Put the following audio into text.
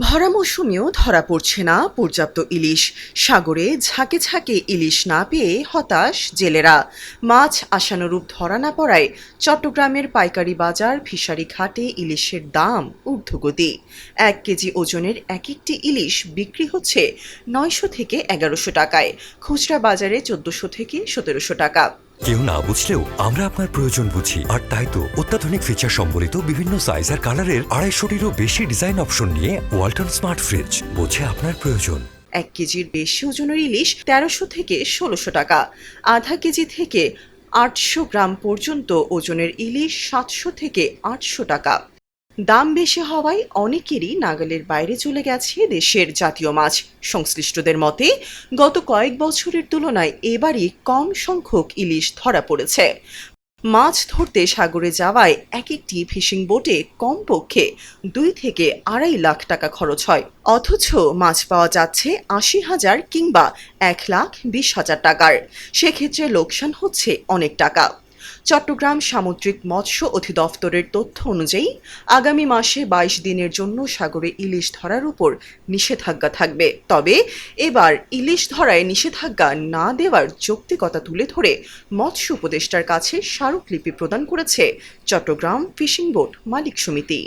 ভরা মৌসুমেও ধরা পড়ছে না পর্যাপ্ত ইলিশ। সাগরে ঝাঁকে ঝাঁকে ইলিশ না পেয়ে হতাশ জেলেরা। মাছ আশানুরূপ ধরা না পড়ায় চট্টগ্রামের পাইকারি বাজার ফিশারি ঘাটে ইলিশের দাম ঊর্ধ্বগতি। এক কেজি ওজনের এক একটি ইলিশ বিক্রি হচ্ছে নয়শো থেকে এগারোশো টাকায়। খুচরা বাজারে চোদ্দশো থেকে সতেরোশো টাকা। কেউ না বুঝলেও আমরা আপনার প্রয়োজন বুঝি। আর তাই তো অত্যাধুনিক ফিচার সম্বলিত বিভিন্ন সাইজ আর কালারের আড়াইশোটিরও বেশি ডিজাইন অপশন নিয়ে ওয়ালটন স্মার্ট ফ্রিজ বোঝে আপনার প্রয়োজন। এক কেজির বেশি ওজনের ইলিশ তেরোশো থেকে ষোলোশো টাকা। আধা কেজি থেকে আটশো গ্রাম পর্যন্ত ওজনের ইলিশ সাতশো থেকে আটশো টাকা। দাম বেশি হওয়ায় অনেকেরই নাগালের বাইরে চলে গেছে দেশের জাতীয় মাছ। সংশ্লিষ্টদের মতে, গত কয়েক বছরের তুলনায় এবারই কম সংখ্যক ইলিশ ধরা পড়েছে। মাছ ধরতে সাগরে যাওয়ায় এক একটি ফিশিং বোটে কমপক্ষে দুই থেকে আড়াই লাখ টাকা খরচ হয়। অথচ মাছ পাওয়া যাচ্ছে আশি হাজার কিংবা এক লাখ বিশ হাজার টাকার। সেক্ষেত্রে লোকসান হচ্ছে অনেক টাকা। চট্টগ্রাম সামুদ্রিক মৎস্য অধিদপ্তরের তথ্য অনুযায়ী, আগামী মাসে বাইশ দিনের জন্য সাগরে ইলিশ ধরার উপর নিষেধাজ্ঞা থাকবে। তবে এবার ইলিশ ধরায় নিষেধাজ্ঞা না দেওয়ার যৌক্তিকতা তুলে ধরে মৎস্য উপদেষ্টার কাছে স্মারকলিপি প্রদান করেছে চট্টগ্রাম ফিশিং বোট মালিক সমিতি।